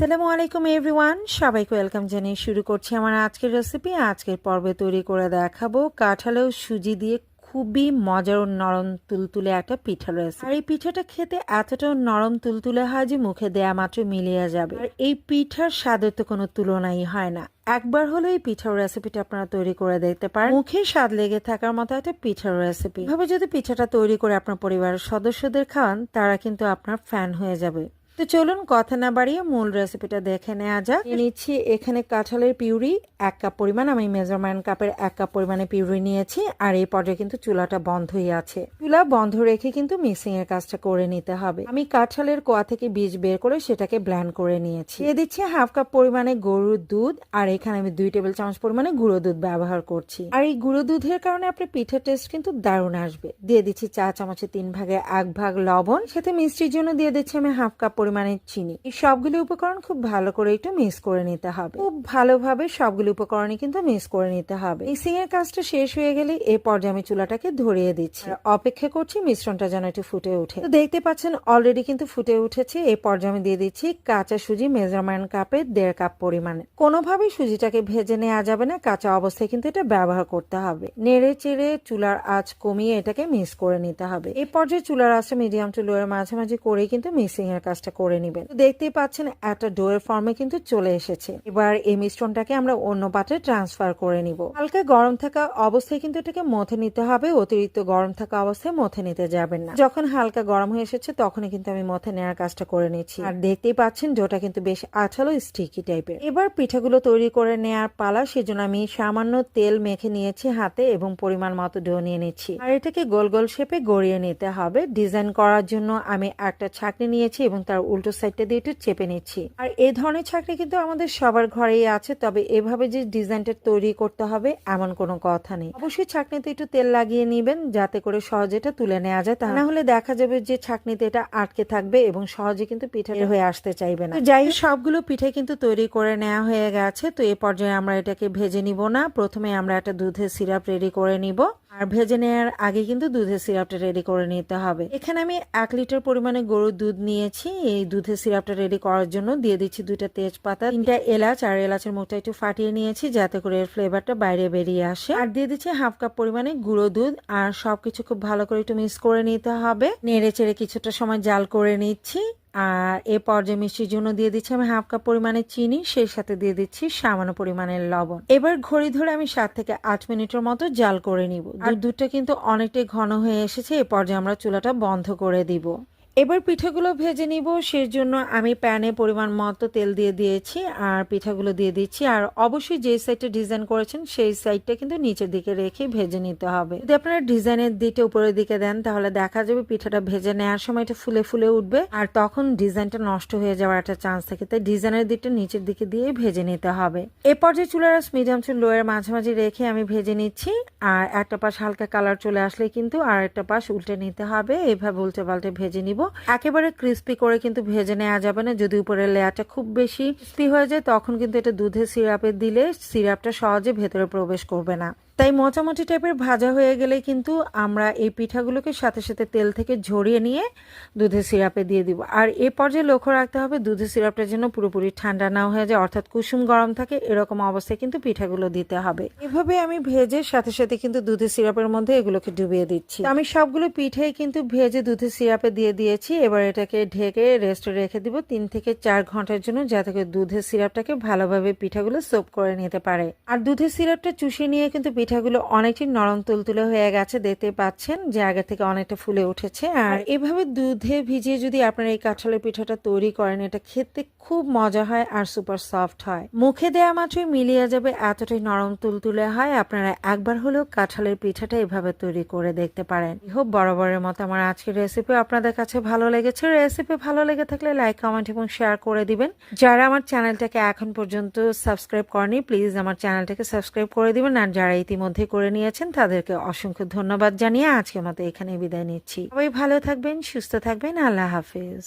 আসসালামু আলাইকুম এভরিওয়ান সবাইকে ওয়েলকাম জানিয়ে শুরু করছি আমার আজকের রেসিপি আজকের পর্বে তৈরি করে দেখাবো কাঁঠালেও সুজি দিয়ে খুবই মজার ও নরম তুলতুলে একটা পিঠা রয়েছে আর এই পিঠাটা খেতে এতটা নরম তুলতুলে হয় যে মুখে দেয়া মাত্র মিলিয়ে যাবে। আর এই পিঠার স্বাদের তো কোনো তুলনাই হয় না। একবার হলো এই পিঠার রেসিপিটা আপনারা তৈরি করে দেখতে পারেন। মুখে স্বাদ লেগে থাকার মতো একটা পিঠার রেসিপি এভাবে যদি পিঠাটা তৈরি করে আপনার পরিবারের সদস্যদের খাওয়ান, তারা কিন্তু আপনার ফ্যান হয়ে যাবে। তো চলুন কথা না বাড়িয়ে মূল রেসিপিটা দেখে নেওয়া যাক। নিচ্ছি এখানে কাঁঠালের পিউরি, এক কাপ পরিমাণ, আমি মেজারমেন্ট কাপের এক কাপ পরিমাণে পিউরি নিয়েছি, আর এই পর্যায়ে কিন্তু চুলাটা বন্ধই আছে। চুলা বন্ধ রেখে কিন্তু মিক্সিং এর কাজটা করে নিতে হবে। আমি কাঁঠালের কোয়া থেকে বীজ বের করে সেটাকে ব্ল্যান্ড করে নিয়েছি। দিয়ে দিচ্ছি হাফ কাপ পরিমাণে গরুর দুধ, আর এখানে আমি দুই টেবিল চামচ পরিমাণে গুঁড়ো দুধ ব্যবহার করছি। আর এই গুঁড়ো দুধের কারণে আপনার পিঠের টেস্ট কিন্তু দারুণ আসবে। দিয়ে দিচ্ছি চা চামচের তিন ভাগে এক ভাগ লবণ, সাথে মিষ্টির জন্য দিয়ে দিচ্ছি আমি হাফ কাপ পরিমাণে চিনি। এই সবগুলো উপকরণ খুব ভালো করে একটু মিক্স করে নিতে হবে। খুব ভালোভাবে সবগুলো উপকরণই কিন্তু মিক্স করে নিতে হবে। মিক্সিং এর কাজটা শেষ হয়ে গেলে এই পর্যায়ে আমি চুলাটাকে ধরিয়ে দিচ্ছি। অপেক্ষা করছি মিশ্রণটা যেন একটু ফুটে ওঠে। তো দেখতে পাচ্ছেন অলরেডি কিন্তু ফুটে উঠেছে। এই পর্যায়ে আমি দিয়ে দিচ্ছি কাঁচা সুজি মেজারমেন্ট কাপে দেড় কাপ পরিমাণে। কোনোভাবেই সুজিটাকে ভেজে নেওয়া যাবে না। কাঁচা অবস্থায় কিন্তু এটা ব্যবহার করতে হবে। নেড়ে চেড়ে চুলার আঁচ কমিয়ে এটাকে মিক্স করে নিতে হবে। এই পর্যায়ে চুলার আঁচটা মিডিয়াম টু লোয়ের মাঝামাঝি করেই কিন্তু মিক্সিং এর কাজটা করে নিবেন। দেখতেই পাচ্ছেন, একটা ডোয়ের ফর্মে কিন্তু চলে এসেছে। এবার এই মিশ্রণটাকে আমরা অন্য পাত্রে ট্রান্সফার করে নিব। হালকা গরম থাকা অবস্থায় কিন্তু এটাকে মথে নিতে হবে। অতিরিক্ত গরম থাকা অবস্থায় মথে নিতে যাবেন না। যখন হালকা গরম হয়ে এসেছে, তখনই কিন্তু আমি মথে নেওয়ার কাজটা করে নিচ্ছি। আর দেখতেই পাচ্ছেন ডোটা কিন্তু বেশ আঠালো স্টিকি টাইপের এবার পিঠাগুলো তৈরি করে নেওয়ার পালা, সেজন্য আমি সামান্য তেল মেখে নিয়েছি হাতে এবং পরিমাণ মতো ডো নিয়ে নিচ্ছি। আর এটাকে গোল গোল শেপে গড়িয়ে নিতে হবে। ডিজাইন করার জন্য আমি একটা ছাকনি নিয়েছি এবং তার উল্টো সাইডটা দিয়ে একটু চেপে নিচ্ছি। আর এই ধরনের ছাকনি কিন্তু আমাদের সবার ঘরেই আছে তবে এভাবে যে ডিজাইনটা তৈরি করতে হবে এমন কোনো কথা নেই। অবশ্যই ছাকনিতে একটু তেল লাগিয়ে নিবেন যাতে করে সহজে এটা তুলে নেওয়া যায়। তা না হলে দেখা যাবে যে ছাকনিতে এটা আটকে থাকবে এবং সহজে কিন্তু পিঠা হয়ে। আসতে চাইবে না। যাই সবগুলো পিঠে কিন্তু তৈরি করে নেওয়া হয়ে গেছে তো এ পর্যায়ে আমরা এটাকে ভেজে নিব না। প্রথমে আমরা একটা দুধের সিরাপ রেডি করে নিব। আর ভেজে নেওয়ার আগে কিন্তু দুধের সিরাপটা রেডি করে নিতে হবে। এখানে আমি এক লিটার পরিমাণে গরুর দুধ নিয়েছি। এই দুধের সিরাপটা রেডি করার জন্য দিয়ে দিচ্ছি দুইটা তেজপাতা, তিনটা এলাচ, আর এলাচের মুখটা একটু ফাটিয়ে নিয়েছি যাতে করে এর ফ্লেভারটা বাইরে বেরিয়ে আসে। আর দিয়ে দিচ্ছি হাফ কাপ পরিমাণে গুঁড়ো দুধ, আর সবকিছু খুব ভালো করে একটু মিক্স করে নিতে হবে। নেড়ে চেড়ে কিছুটা সময় জাল করে নিচ্ছি। আর এ পর্যায়ে মিষ্টির জন্য দিয়ে দিচ্ছি আমি হাফ কাপ পরিমাণে চিনি সেই সাথে দিয়ে দিচ্ছি সামান্য পরিমাণের লবণ। এবার ঘড়ি ধরে আমি সাত থেকে আট মিনিটের মতো জাল করে নিব। আর দুধটা কিন্তু অনেকটাই ঘন হয়ে এসেছে এ পর্যায়ে আমরা চুলাটা বন্ধ করে দিব। এবার পিঠাগুলো ভেজে নিব সেই জন্য আমি প্যানে পরিমাণ মতো তেল দিয়ে দিয়েছি আর পিঠাগুলো দিয়ে দিচ্ছি। আর অবশ্যই যে সাইডটা ডিজাইন করেছেন, সেই সাইডটা কিন্তু নিচের দিকে রেখে ভেজে নিতে হবে। যদি আপনারা ডিজাইনের দিকে উপরের দিকে দেন, তাহলে দেখা যাবে পিঠাটা ভেজে নেওয়ার সময় এটা ফুলে ফুলে উঠবে আর তখন ডিজাইনটা নষ্ট হয়ে যাওয়ার একটা চান্স থাকে। তাই ডিজাইনের দিকটা নিচের দিকে দিয়ে ভেজে নিতে হবে। এ পর্যায়ে চুলার মিডিয়াম চুল লোয়ের মাঝামাঝি রেখে আমি ভেজে নিচ্ছি আর একটা পাশ হালকা কালার চলে আসলে কিন্তু আর একটা পাশ উল্টে নিতে হবে। এভাবে উল্টে পাল্টে ভেজে নিব। একেবারে ক্রিস্পি করে কিন্তু ভেজে নেওয়া যাবে না। যদি উপরের লেয়ারটা খুব বেশি ক্রিস্পি হয়ে যায়, তখন কিন্তু এটা দুধের সিরাপে দিলে সিরাপটা সহজে ভেতরে প্রবেশ করবে না। তাই মোটামুটি টাইপের ভাজা হয়ে গেলে কিন্তু আমরা এই পিঠাগুলোকে সাথে সাথে তেল থেকে ঝরিয়ে নিয়ে দুধের সিরাপে দিয়ে দিব। আর এ পর্যায়ে লক্ষ্য রাখতে হবে দুধের সিরাপটা যেন পুরোপুরি ঠান্ডা না হয়ে যায়, অর্থাৎ কুসুম গরম থাকে, এরকম অবস্থায় কিন্তু পিঠাগুলো দিতে হবে। এভাবে আমি ভেজে সাথে সাথে কিন্তু দুধের সিরাপের মধ্যে এগুলোকে ডুবিয়ে দিচ্ছি। আমি সবগুলো পিঠে কিন্তু ভেজে দুধের সিরাপে দিয়ে দিয়েছি। এবার এটাকে ঢেকে রেস্টে রেখে দিব তিন থেকে চার ঘণ্টার জন্য, যাতে করে দুধের সিরাপটাকে ভালোভাবে পিঠাগুলো সোপ করে নিতে পারে। আর দুধের সিরাপটা চুষে নিয়ে কিন্তু পিঠাগুলো অনেকটাই নরম তুলতুলে হয়ে গেছে, দেখতে পাচ্ছেন যে আগে থেকে অনেকটা ফুলে উঠেছে। আর এভাবে দুধে ভিজিয়ে যদি আপনারা এই কাঁঠালের পিঠাটা তৈরি করেন, এটা খেতে খুব মজা হয় আর সুপার সফট হয়। মুখে দেওয়া মাত্রই মিলিয়ে যাবে এতটাই নরম তুলতুলে হয়। আপনারা একবার হলেও কাঁঠালের পিঠাটা এভাবে তৈরি করে দেখতে পারেন। হোক, বরাবরের মতো আমার আজকের রেসিপি আপনাদের কাছে ভালো লেগেছে। রেসিপি ভালো লেগে থাকলে লাইক কমেন্ট এবং শেয়ার করে দিবেন। যারা আমার চ্যানেলটাকে এখন পর্যন্ত সাবস্ক্রাইব করেনি প্লিজ আমার চ্যানেলটাকে সাবস্ক্রাইব করে দিবেন। আর যারা ইতিমধ্যে করে নিয়েছেন। তাদেরকে অসংখ্য ধন্যবাদ জানিয়ে আজকের মতো এখানে বিদায় নিচ্ছি। সবাই ভালো থাকবেন, সুস্থ থাকবেন। আল্লাহ হাফিজ।